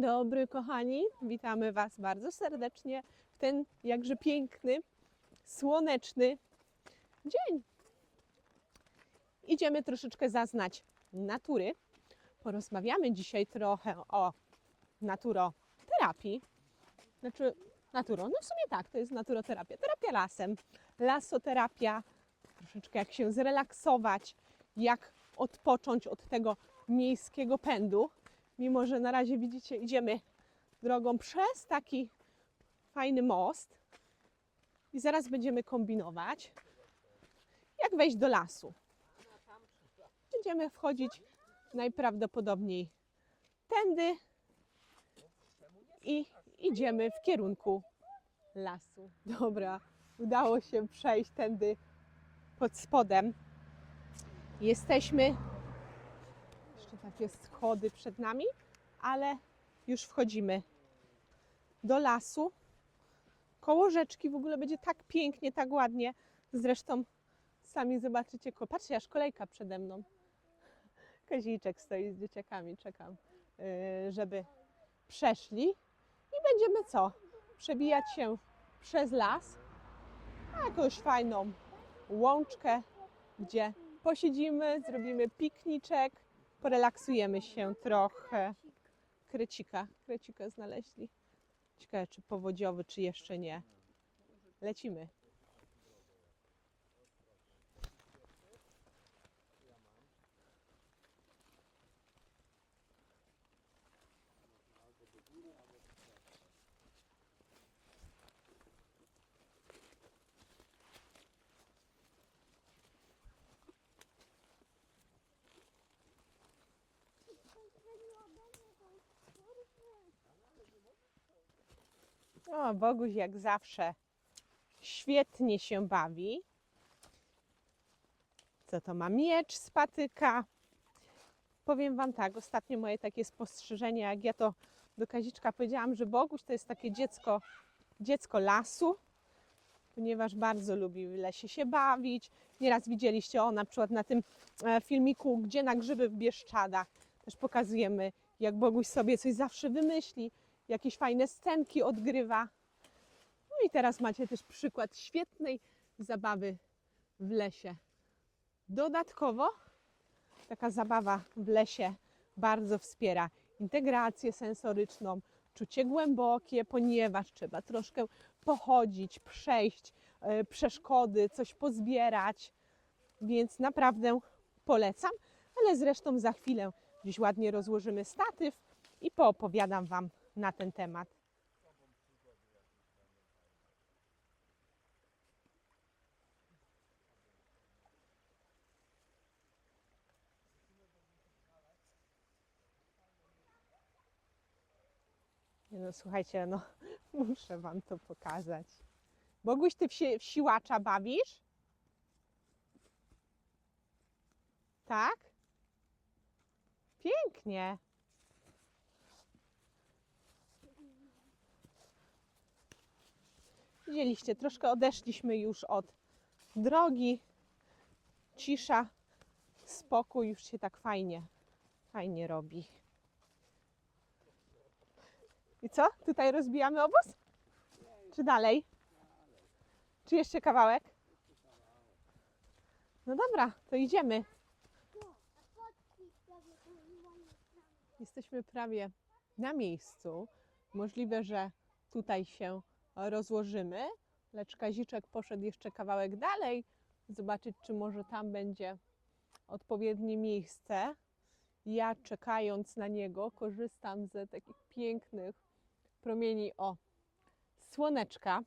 dobry, kochani. Witamy Was bardzo serdecznie w ten jakże piękny, słoneczny dzień. Idziemy troszeczkę zaznać natury. Porozmawiamy dzisiaj trochę o naturoterapii. Znaczy, naturo, no w sumie tak, to jest naturoterapia. Terapia lasem, lasoterapia, troszeczkę jak się zrelaksować, jak odpocząć od tego miejskiego pędu. Mimo, że na razie widzicie, idziemy drogą przez taki fajny most i zaraz będziemy kombinować, jak wejść do lasu. Będziemy wchodzić najprawdopodobniej tędy i idziemy w kierunku lasu. Dobra, udało się przejść tędy pod spodem. Jesteśmy takie schody przed nami, ale już wchodzimy do lasu. Koło rzeczki w ogóle będzie tak pięknie, tak ładnie. Zresztą sami zobaczycie. Patrzcie, aż kolejka przede mną. Kaziczek stoi z dzieciakami, czekam, yy, żeby przeszli. I będziemy co? Przebijać się przez las na jakąś fajną łączkę, gdzie posiedzimy, zrobimy pikniczek, porelaksujemy się trochę. Krecika, krecika znaleźli. Ciekawe, czy powodziowy, czy jeszcze nie. Lecimy. O, Boguś jak zawsze świetnie się bawi. Co to ma? Miecz z patyka. Powiem Wam tak, ostatnio moje takie spostrzeżenie, jak ja to do Kaziczka powiedziałam, że Boguś to jest takie dziecko, dziecko lasu, ponieważ bardzo lubi w lesie się bawić. Nieraz widzieliście, o na przykład na tym e, filmiku, gdzie na grzyby w Bieszczadach, też pokazujemy, jak Boguś sobie coś zawsze wymyśli, jakieś fajne scenki odgrywa. No i teraz macie też przykład świetnej zabawy w lesie. Dodatkowo taka zabawa w lesie bardzo wspiera integrację sensoryczną, czucie głębokie, ponieważ trzeba troszkę pochodzić, przejść e, przeszkody, coś pozbierać. Więc naprawdę polecam, ale zresztą za chwilę gdzieś ładnie rozłożymy statyw i poopowiadam Wam na ten temat. No słuchajcie, no muszę Wam to pokazać. Boguś, Ty w, si- w siłacza bawisz? Tak? Pięknie. Widzieliście, troszkę odeszliśmy już od drogi. Cisza, spokój, już się tak fajnie, fajnie robi. I co? Tutaj rozbijamy obóz? Czy dalej? Czy jeszcze kawałek? No dobra, to idziemy. Jesteśmy prawie na miejscu. Możliwe, że tutaj się rozłożymy, lecz Kaziczek poszedł jeszcze kawałek dalej, zobaczyć, czy może tam będzie odpowiednie miejsce. Ja czekając na niego, korzystam ze takich pięknych promieni o słoneczka.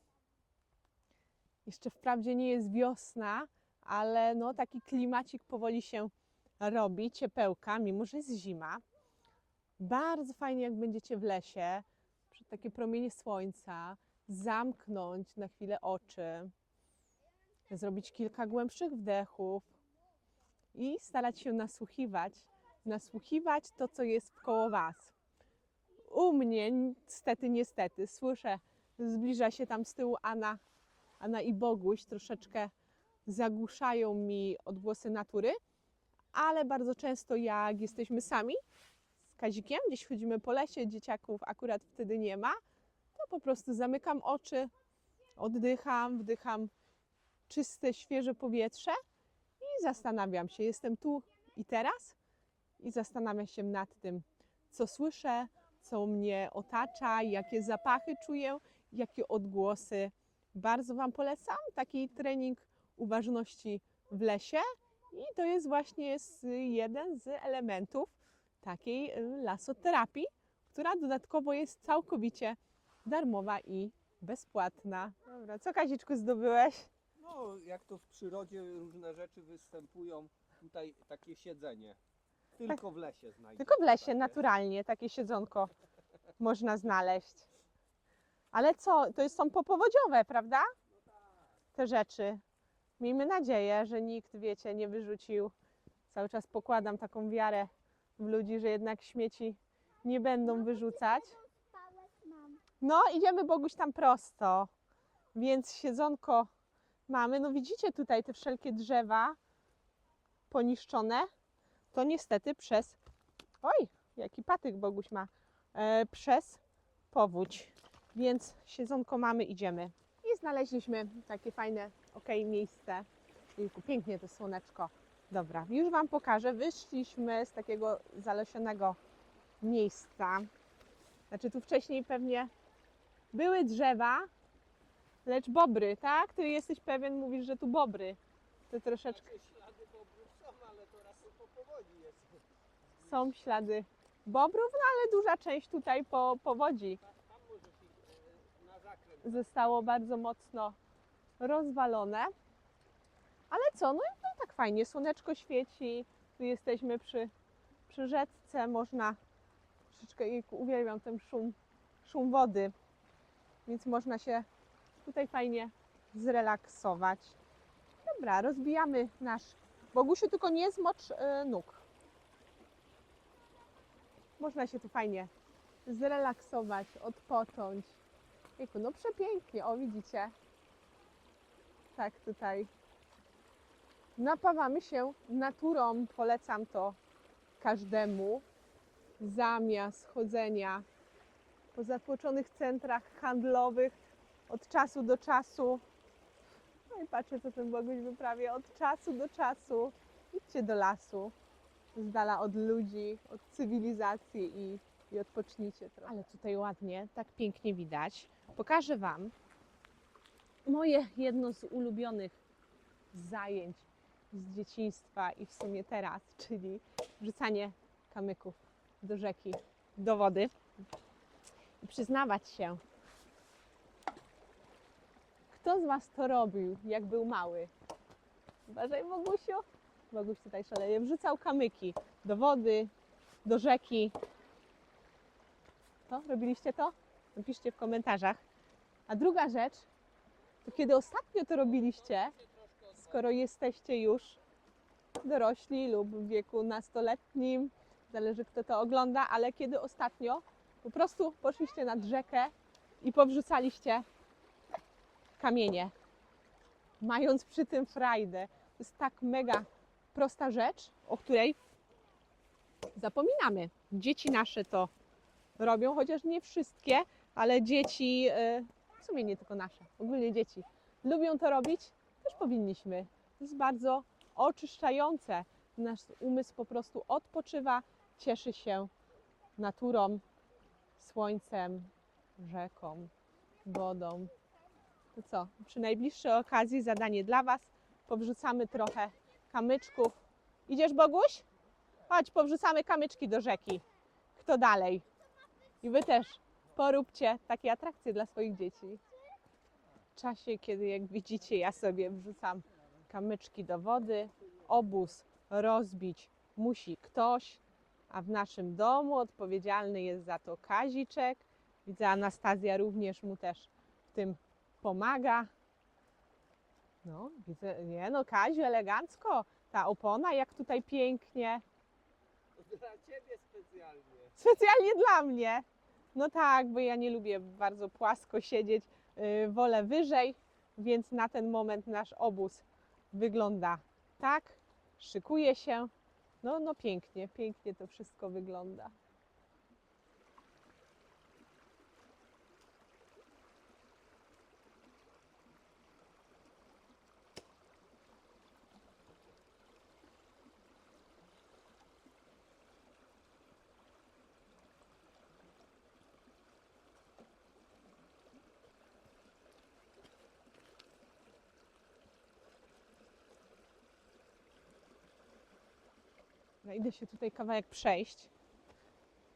Jeszcze wprawdzie nie jest wiosna, ale no taki klimacik powoli się robi, ciepełka, mimo że jest zima. Bardzo fajnie, jak będziecie w lesie, takie promienie słońca, zamknąć na chwilę oczy, zrobić kilka głębszych wdechów i starać się nasłuchiwać, nasłuchiwać to, co jest koło Was. U mnie, niestety, niestety, słyszę, zbliża się tam z tyłu Anna, Anna i Boguś, troszeczkę zagłuszają mi odgłosy natury, ale bardzo często jak jesteśmy sami, z Kazikiem, gdzieś chodzimy po lesie, dzieciaków akurat wtedy nie ma, po prostu zamykam oczy, oddycham, wdycham czyste, świeże powietrze i zastanawiam się. Jestem tu i teraz i zastanawiam się nad tym, co słyszę, co mnie otacza, jakie zapachy czuję, jakie odgłosy. Bardzo Wam polecam taki trening uważności w lesie i to jest właśnie jeden z elementów takiej y, lasoterapii, która dodatkowo jest całkowicie darmowa i bezpłatna. Dobra, co Kaziczku zdobyłeś? No, jak to w przyrodzie różne rzeczy występują, tutaj takie siedzenie. Tylko w lesie znajdziesz. Tylko w lesie, takie. naturalnie, takie siedzonko można znaleźć. Ale co, to jest- są popowodziowe, prawda? Te rzeczy. Miejmy nadzieję, że nikt, wiecie, nie wyrzucił. Cały czas pokładam taką wiarę w ludzi, że jednak śmieci nie będą wyrzucać. No, idziemy Boguś tam prosto. Więc siedzonko mamy. No widzicie tutaj te wszelkie drzewa poniszczone. To niestety przez Oj, jaki patyk Boguś ma. E, przez powódź. Więc siedzonko mamy, idziemy. I znaleźliśmy takie fajne, ok, miejsce. Jejku, pięknie to słoneczko. Dobra, już Wam pokażę. Wyszliśmy z takiego zalesionego miejsca. Znaczy tu wcześniej pewnie były drzewa, lecz bobry, tak? Ty jesteś pewien, mówisz, że tu bobry. To troszeczkę Takie ślady bobrów są, ale to raczej po powodzi jest. są ślady bobrów, no ale duża część tutaj po powodzi e, zostało bardzo mocno rozwalone. Ale co, no i no tak fajnie, słoneczko świeci, tu jesteśmy przy, przy rzece, można troszeczkę, uwielbiam ten szum, szum wody, więc można się tutaj fajnie zrelaksować. Dobra, rozbijamy nasz, Bogusiu, tylko nie zmocz y, nóg. Można się tu fajnie zrelaksować, odpocząć. Jejku, no przepięknie, o widzicie. Tak, tutaj napawamy się naturą, polecam to każdemu. Zamiast chodzenia po zatłoczonych centrach handlowych od czasu do czasu. No i patrzcie, co ten Boguś wyprawia. Od czasu do czasu idźcie do lasu, z dala od ludzi, od cywilizacji i, i odpocznijcie trochę. Ale tutaj ładnie, tak pięknie widać. Pokażę Wam moje jedno z ulubionych zajęć z dzieciństwa i w sumie teraz, czyli wrzucanie kamyków do rzeki, do wody. Przyznawać się, kto z Was to robił, jak był mały? Uważaj, Bogusiu. Boguś tutaj szaleje. Wrzucał kamyki do wody, do rzeki. To? Robiliście to? Napiszcie w komentarzach. A druga rzecz, to kiedy ostatnio to robiliście, skoro jesteście już dorośli lub w wieku nastoletnim, zależy kto to ogląda, ale kiedy ostatnio po prostu poszliście nad rzekę i powrzucaliście kamienie, mając przy tym frajdę. To jest tak mega prosta rzecz, o której zapominamy. Dzieci nasze to robią, chociaż nie wszystkie, ale dzieci, y, w sumie nie tylko nasze, ogólnie dzieci, lubią to robić, też powinniśmy. To jest bardzo oczyszczające. Nasz umysł po prostu odpoczywa, cieszy się naturą, słońcem, rzeką, wodą. To co? Przy najbliższej okazji zadanie dla Was. Powrzucamy trochę kamyczków. Idziesz, Boguś? Chodź, powrzucamy kamyczki do rzeki. Kto dalej? I Wy też poróbcie takie atrakcje dla swoich dzieci. W czasie, kiedy jak widzicie, ja sobie wrzucam kamyczki do wody, obóz rozbić musi ktoś, a w naszym domu odpowiedzialny jest za to Kaziczek. Widzę, Anastazja również mu też w tym pomaga. No, widzę, nie no, Kaziu, elegancko. Ta opona, jak tutaj pięknie. Dla ciebie specjalnie. Specjalnie dla mnie. No tak, bo ja nie lubię bardzo płasko siedzieć, yy, wolę wyżej, więc na ten moment nasz obóz wygląda tak, szykuje się. No, no pięknie, pięknie to wszystko wygląda. No, idę się tutaj kawałek przejść.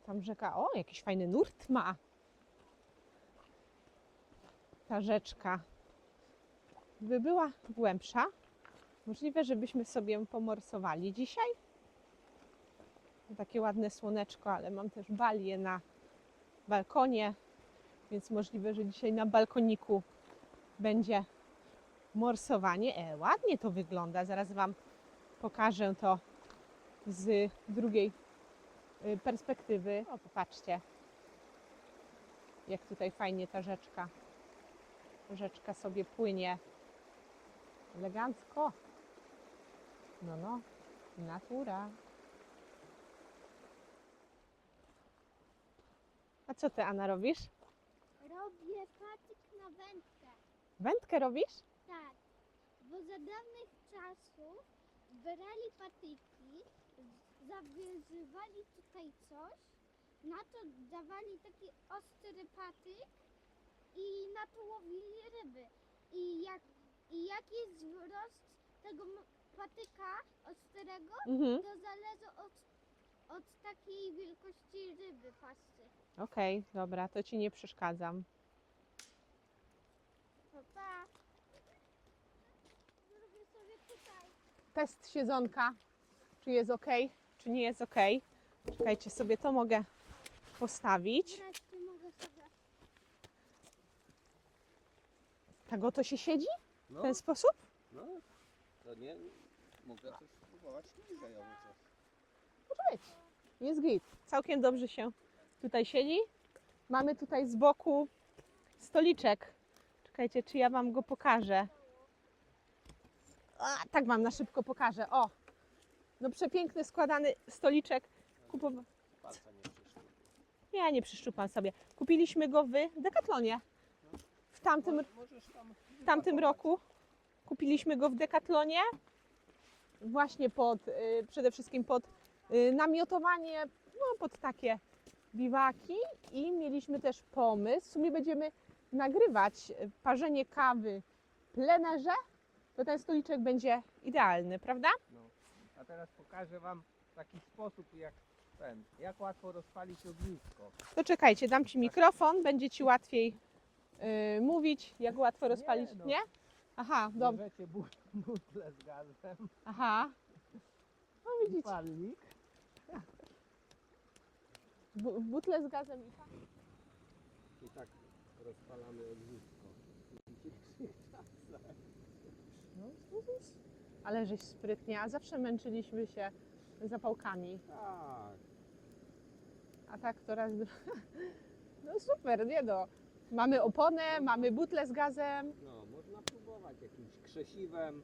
Tam rzeka, o, jakiś fajny nurt ma. Ta rzeczka. Gdyby była głębsza, możliwe, żebyśmy sobie pomorsowali dzisiaj. Takie ładne słoneczko, ale mam też balię na balkonie, więc możliwe, że dzisiaj na balkoniku będzie morsowanie. E, ładnie to wygląda. Zaraz Wam pokażę to z drugiej y, perspektywy. O, popatrzcie, jak tutaj fajnie ta rzeczka, rzeczka sobie płynie. Elegancko. No, no, natura. A co ty, Anna, robisz? Robię patyk na wędkę. Wędkę robisz? Tak, bo za dawnych czasów brali patyki, z- zawiązywali tutaj coś, na to dawali taki ostry patyk i na to łowili ryby. I jak, i jak jest wzrost tego m- patyka ostrego, Mhm. to zależy od, od takiej wielkości ryby pasty. Okej, dobra, to ci nie przeszkadzam. Pa, pa. Zrobię sobie tutaj. Test siedzonka, czy jest ok, czy nie jest ok. Czekajcie, sobie to mogę postawić. Wreszcie mogę sobie Tak oto się siedzi w No, ten sposób? no, to nie, mogę też spróbować niżej albo coś. Może być. Jest git. Całkiem dobrze się tutaj siedzi. Mamy tutaj z boku stoliczek. Czekajcie, czy ja Wam go pokażę. A, tak Wam na szybko pokażę. O! No przepiękny, składany stoliczek. Kupowa-. Ja nie przyszczupam sobie. Kupiliśmy go w Decathlonie. W tamtym, w tamtym roku kupiliśmy go w Decathlonie. Właśnie pod, y, przede wszystkim pod y, namiotowanie, no pod takie biwaki i mieliśmy też pomysł. W sumie będziemy nagrywać parzenie kawy plenerze, to ten stoliczek będzie idealny, prawda? No. A teraz pokażę Wam taki sposób, jak ten, jak łatwo rozpalić ognisko. To czekajcie, dam Ci mikrofon, będzie Ci łatwiej y, mówić, jak łatwo rozpalić. no. Nie? Aha, dobra. Bierzecie bu- butlę z gazem Aha. No i widzicie, palnik. bu- butle z gazem i tak. I tak rozpalamy ognisko. Widzicie, No, Ale żeś sprytnie, a zawsze męczyliśmy się zapałkami. Tak. A tak to raz. No super, nie no. Mamy oponę, mamy butlę z gazem. No, można próbować jakimś krzesiwem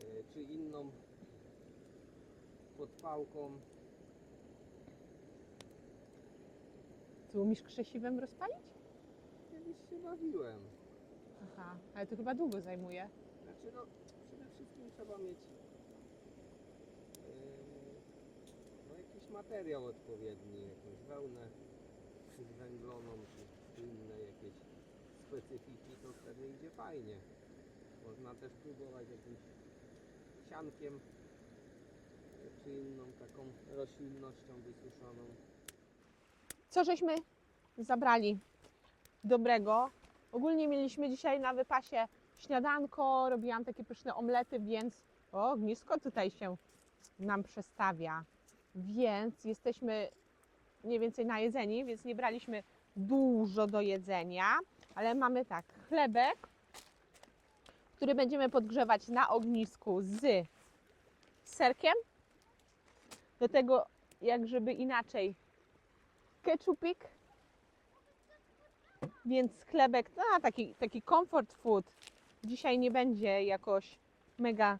y, czy inną podpałką. Ty umiesz krzesiwem rozpalić? Kiedyś się bawiłem. Aha, ale to chyba długo zajmuje. Znaczy no, przede wszystkim trzeba mieć yy, no, jakiś materiał odpowiedni, jakąś wełnę zwęgloną czy, inne jakieś specyfiki, to wtedy idzie fajnie. Można też próbować jakimś siankiem czy inną taką roślinnością wysuszoną. Co żeśmy zabrali dobrego? Ogólnie mieliśmy dzisiaj na wypasie śniadanko, robiłam takie pyszne omlety, więc o, ognisko tutaj się nam przestawia. Więc jesteśmy mniej więcej najedzeni, więc nie braliśmy dużo do jedzenia, ale mamy tak, chlebek, który będziemy podgrzewać na ognisku z serkiem. Do tego, jak żeby inaczej, keczupik, więc chlebek, no taki, taki comfort food. Dzisiaj nie będzie jakoś mega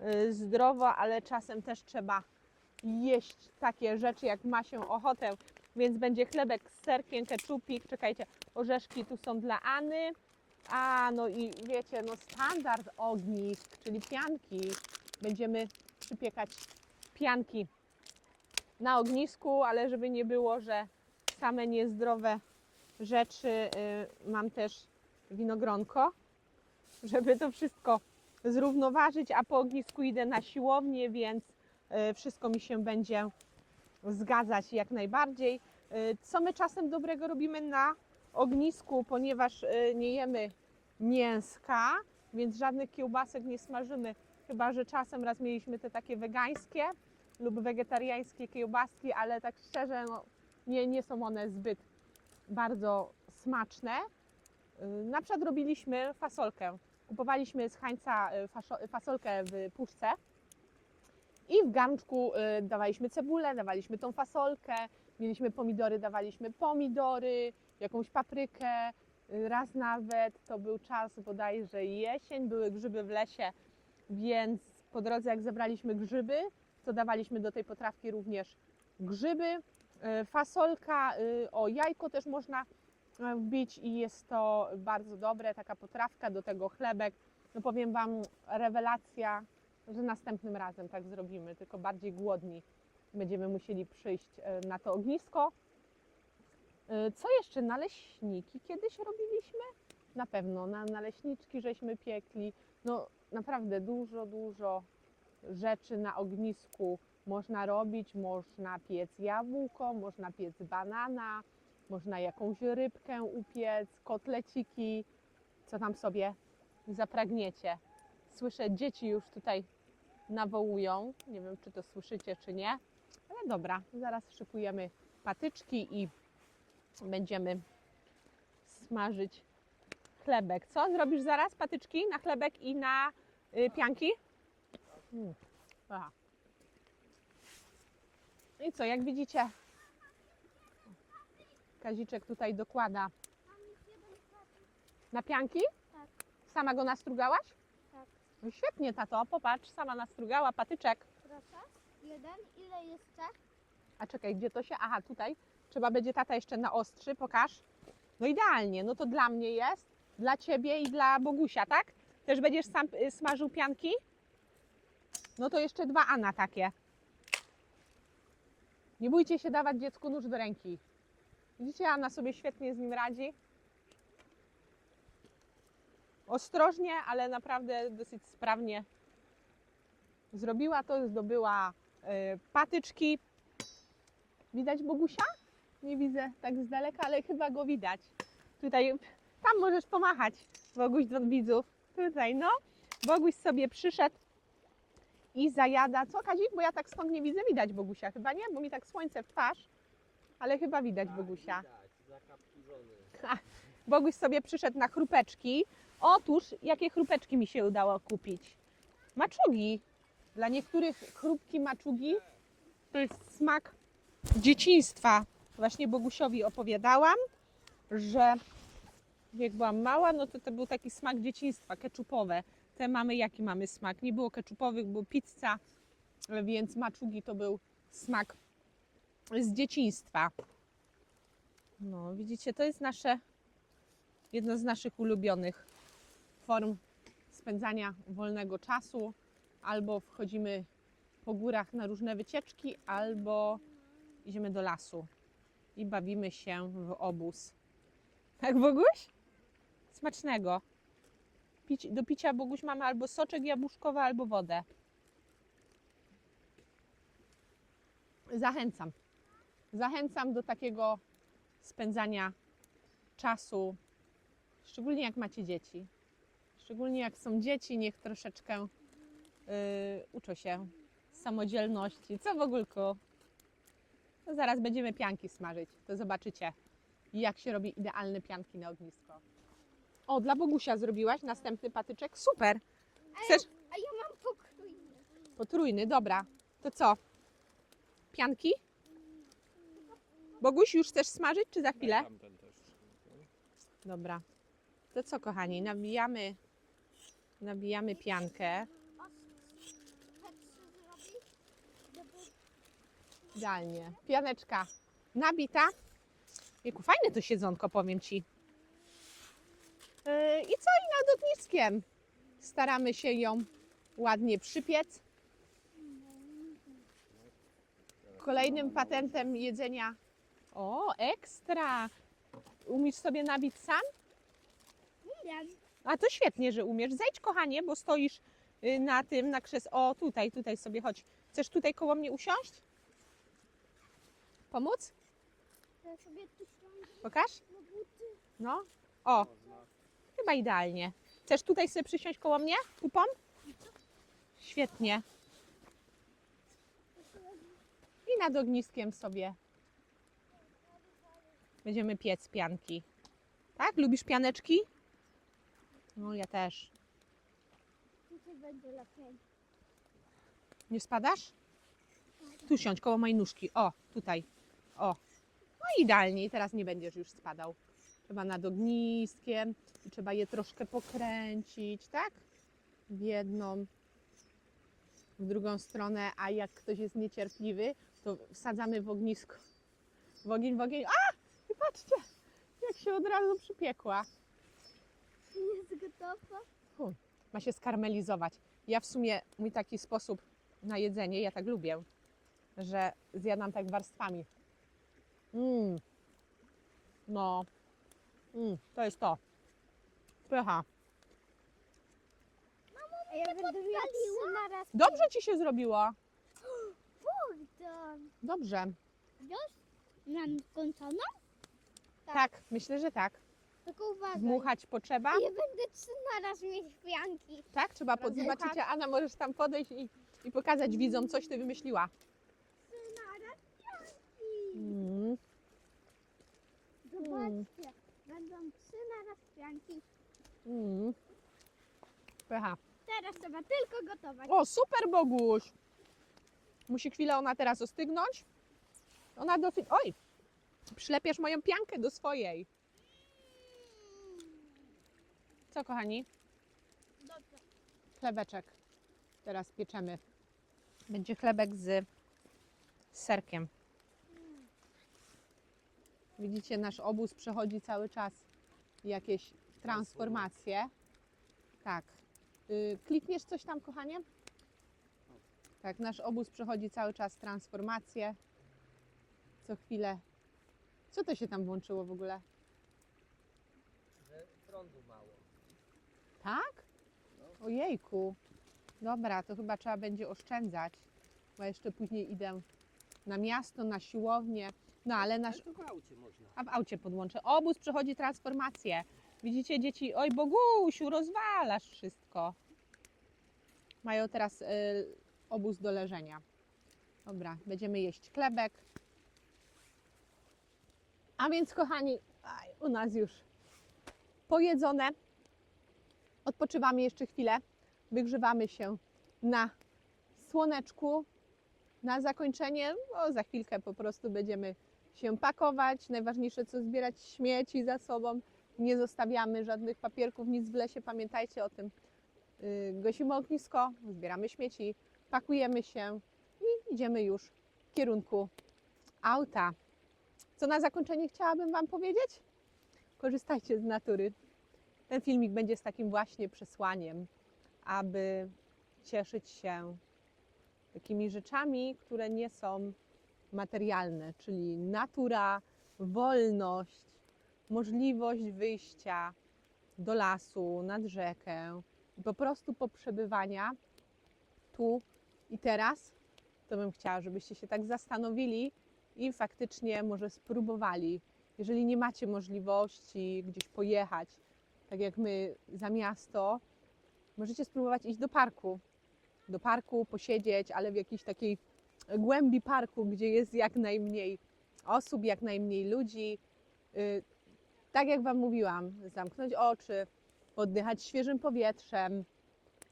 y, zdrowo, ale czasem też trzeba jeść takie rzeczy, jak ma się ochotę. Więc będzie chlebek z serkiem, keczupik, czekajcie, orzeszki tu są dla Any. A, no i wiecie, no standard ognisk, czyli pianki. Będziemy przypiekać pianki na ognisku, ale żeby nie było, że same niezdrowe rzeczy, y, mam też winogronko, żeby to wszystko zrównoważyć, a po ognisku idę na siłownię, więc e, wszystko mi się będzie zgadzać jak najbardziej. E, Co my czasem dobrego robimy na ognisku, ponieważ e, nie jemy mięska, więc żadnych kiełbasek nie smażymy, chyba że czasem raz mieliśmy te takie wegańskie lub wegetariańskie kiełbaski, ale tak szczerze, no, nie, nie są one zbyt bardzo smaczne. Y, Na przykład robiliśmy fasolkę. Kupowaliśmy z Hańca y, faszo- fasolkę w puszce i w garnczku y, dawaliśmy cebulę, dawaliśmy tą fasolkę, mieliśmy pomidory, dawaliśmy pomidory, jakąś paprykę, y, raz nawet to był czas bodajże jesień, były grzyby w lesie, więc po drodze jak zebraliśmy grzyby, to dawaliśmy do tej potrawki również grzyby, y, fasolka, y, o jajko też można wbić i jest to bardzo dobre, taka potrawka, do tego chlebek. No powiem Wam, rewelacja, że następnym razem tak zrobimy, tylko bardziej głodni będziemy musieli przyjść e, na to ognisko. E, Co jeszcze? Naleśniki kiedyś robiliśmy? Na pewno, na naleśniczki żeśmy piekli. No naprawdę dużo, dużo rzeczy na ognisku można robić. Można piec jabłko, można piec banana, można jakąś rybkę upiec, kotleciki, co tam sobie zapragniecie. Słyszę, dzieci już tutaj nawołują. Nie wiem, czy to słyszycie, czy nie. Ale dobra, zaraz szykujemy patyczki i będziemy smażyć chlebek. Co zrobisz zaraz? Patyczki na chlebek i na y, pianki? Mm. Aha. I co, jak widzicie, Kaziczek tutaj dokłada na pianki. Tak. Sama go nastrugałaś? Tak. No świetnie, tato, popatrz, sama nastrugała patyczek. Proszę. Jeden. Ile jeszcze? A czekaj, gdzie to się? Aha, tutaj. Trzeba będzie tata jeszcze na ostrzy, pokaż. No idealnie, no to dla mnie jest, dla ciebie i dla Bogusia, tak? Też będziesz sam y, smażył pianki? No to jeszcze dwa Ana takie. Nie bójcie się dawać dziecku nóż do ręki. Widzicie, Anna sobie świetnie z nim radzi. Ostrożnie, ale naprawdę dosyć sprawnie zrobiła to, zdobyła y, patyczki. Widać Bogusia? Nie widzę tak z daleka, ale chyba go widać. Tutaj, tam możesz pomachać, Boguś do widzów. Tutaj, no. Boguś sobie przyszedł i zajada. Co, Kazik? Bo ja tak stąd nie widzę. Widać Bogusia chyba, nie? Bo mi tak słońce w twarz. Ale chyba widać Bogusia. Zakapturzony. Boguś sobie przyszedł na chrupeczki. Otóż, jakie chrupeczki mi się udało kupić? Maczugi. Dla niektórych chrupki maczugi to jest smak dzieciństwa. Właśnie Bogusiowi opowiadałam, że jak byłam mała, no to to był taki smak dzieciństwa, keczupowe. Te mamy, jaki mamy smak? Nie było keczupowych, było pizza, więc maczugi to był smak z dzieciństwa. No, widzicie, to jest nasze jedno z naszych ulubionych form spędzania wolnego czasu. Albo wchodzimy po górach na różne wycieczki, albo idziemy do lasu i bawimy się w obóz. Tak, Boguś? Smacznego. Pić, do picia, Boguś, mamy albo soczek jabłuszkowy, albo wodę. Zachęcam. Zachęcam do takiego spędzania czasu, szczególnie jak macie dzieci. Szczególnie jak są dzieci, niech troszeczkę yy, uczą się samodzielności. Co w ogólku? To zaraz będziemy pianki smażyć, to zobaczycie, jak się robi idealne pianki na ognisko. O, dla Bogusia zrobiłaś następny patyczek? Super! Chcesz A ja mam pokrójny. potrójny? Dobra. To co? Pianki? Boguś, już chcesz smażyć, czy za chwilę? Tamten też. Dobra. To co, kochani, nabijamy, nabijamy piankę. Idealnie. Pianeczka nabita. Jaku fajne to siedzonko, powiem Ci. Yy, I co? I nad ogniskiem. Staramy się ją ładnie przypiec. Kolejnym patentem jedzenia. O, ekstra! Umiesz sobie nabić sam? umiem. A to świetnie, że umiesz. Zejdź, kochanie, bo stoisz y, na tym, na krzes. O, tutaj, tutaj sobie chodź. Chcesz tutaj koło mnie usiąść? Pomóc? Ja sobie tu siądę Pokaż? No. O, chyba idealnie. Chcesz tutaj sobie przysiąść koło mnie? Pupą? Świetnie. I nad ogniskiem sobie będziemy piec pianki. Tak? Lubisz pianeczki? No, ja też. Nie spadasz? Tu siądź koło mojej nóżki. O, tutaj. O. No idealnie. Teraz nie będziesz już spadał. Chyba nad ogniskiem. I trzeba je troszkę pokręcić, tak? W jedną, w drugą stronę. A jak ktoś jest niecierpliwy, to wsadzamy w ognisko. W ogień, w ogień. A! Patrzcie, jak się od razu przypiekła. Jest gotowa? ma się skarmelizować. Ja w sumie mój taki sposób na jedzenie, ja tak lubię, że zjadam tak warstwami. Mm. No, mm, to jest to. Pycha. A ja będę miała. Dobrze ci się zrobiło. Bogdan. Dobrze. Mam skończoną? Tak, myślę, że tak. Tylko uważaj. Dmuchać potrzeba. Ja będę trzy na raz mieć pianki. Tak, trzeba pod... Zobaczycie, Anna, możesz tam podejść i, i pokazać widzom, coś ty wymyśliła. Trzy na raz pianki. Mm. Zobaczcie. Będą trzy na raz pianki. Mm. Pycha. Teraz trzeba tylko gotować. O, super Boguś! Musi chwilę ona teraz ostygnąć. Ona dosyć... Oj! Przylepiasz moją piankę do swojej. Co, kochani? Dobrze. Chlebeczek. Teraz pieczemy. Będzie chlebek z serkiem. Widzicie, nasz obóz przechodzi cały czas jakieś transformacje. Tak. Y, klikniesz coś tam, kochanie? Tak, nasz obóz przechodzi cały czas transformację. Co chwilę. Co to się tam włączyło w ogóle? Że prądu mało. Tak? Ojejku. Dobra, to chyba trzeba będzie oszczędzać, bo jeszcze później idę na miasto, na siłownię. No ale nasz, Ale to w aucie można. a w aucie podłączę. Obóz przechodzi transformację. Widzicie dzieci, oj Bogusiu, rozwalasz wszystko. Mają teraz y, obóz do leżenia. Dobra, będziemy jeść chlebek. A więc kochani, u nas już pojedzone. Odpoczywamy jeszcze chwilę. Wygrzewamy się na słoneczku. Na zakończenie, za chwilkę po prostu będziemy się pakować. Najważniejsze co zbierać śmieci za sobą. Nie zostawiamy żadnych papierków, nic w lesie. Pamiętajcie o tym. Yy, Gasimy ognisko, zbieramy śmieci, pakujemy się i idziemy już w kierunku auta. Co na zakończenie chciałabym Wam powiedzieć? Korzystajcie z natury. Ten filmik będzie z takim właśnie przesłaniem, aby cieszyć się takimi rzeczami, które nie są materialne, czyli natura, wolność, możliwość wyjścia do lasu, nad rzekę i po prostu poprzebywania tu i teraz, to bym chciała, żebyście się tak zastanowili i faktycznie może spróbowali. Jeżeli nie macie możliwości gdzieś pojechać, tak jak my za miasto, możecie spróbować iść do parku. Do parku, posiedzieć, ale w jakiejś takiej głębi parku, gdzie jest jak najmniej osób, jak najmniej ludzi. Y, Tak jak Wam mówiłam, zamknąć oczy, oddychać świeżym powietrzem,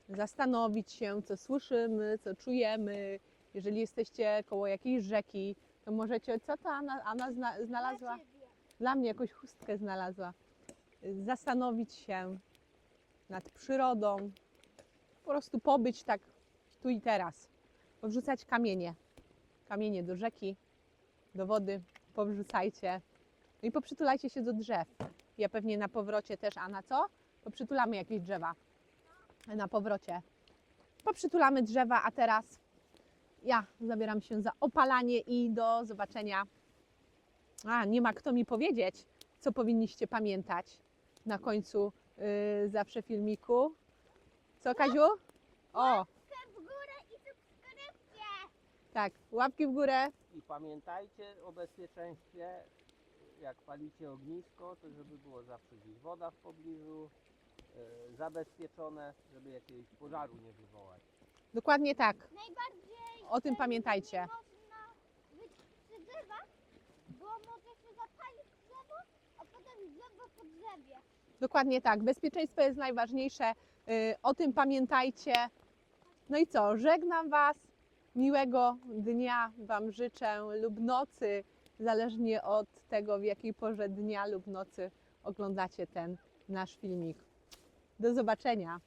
zastanowić się, co słyszymy, co czujemy. Jeżeli jesteście koło jakiejś rzeki, to możecie, co to Anna, Anna zna, znalazła? Dla mnie jakąś chustkę znalazła. Zastanowić się nad przyrodą, po prostu pobyć tak tu i teraz. Powrzucać kamienie. Kamienie do rzeki, do wody, powrzucajcie. No i poprzytulajcie się do drzew. Ja pewnie na powrocie też, a na co? Poprzytulamy jakieś drzewa. Na powrocie. Poprzytulamy drzewa, a teraz ja zabieram się za opalanie i do zobaczenia. A, nie ma kto mi powiedzieć, co powinniście pamiętać na końcu yy, zawsze filmiku. Co, Kaziu? O, Łapkę w górę i subskrypcję. tak, łapki w górę. I pamiętajcie o bezpieczeństwie, jak palicie ognisko, to żeby było zawsze gdzieś woda w pobliżu, e, zabezpieczone, żeby jakiegoś pożaru nie wywołać. Dokładnie tak. Najbardziej O tym pamiętajcie. Można być przy drzewach, bo może się zapalić drzewo, a potem drzewo po drzewie. Dokładnie tak. Bezpieczeństwo jest najważniejsze. y, O tym pamiętajcie. No i co? Żegnam Was. Miłego dnia Wam życzę lub nocy, zależnie od tego, w jakiej porze dnia lub nocy oglądacie ten nasz filmik. Do zobaczenia.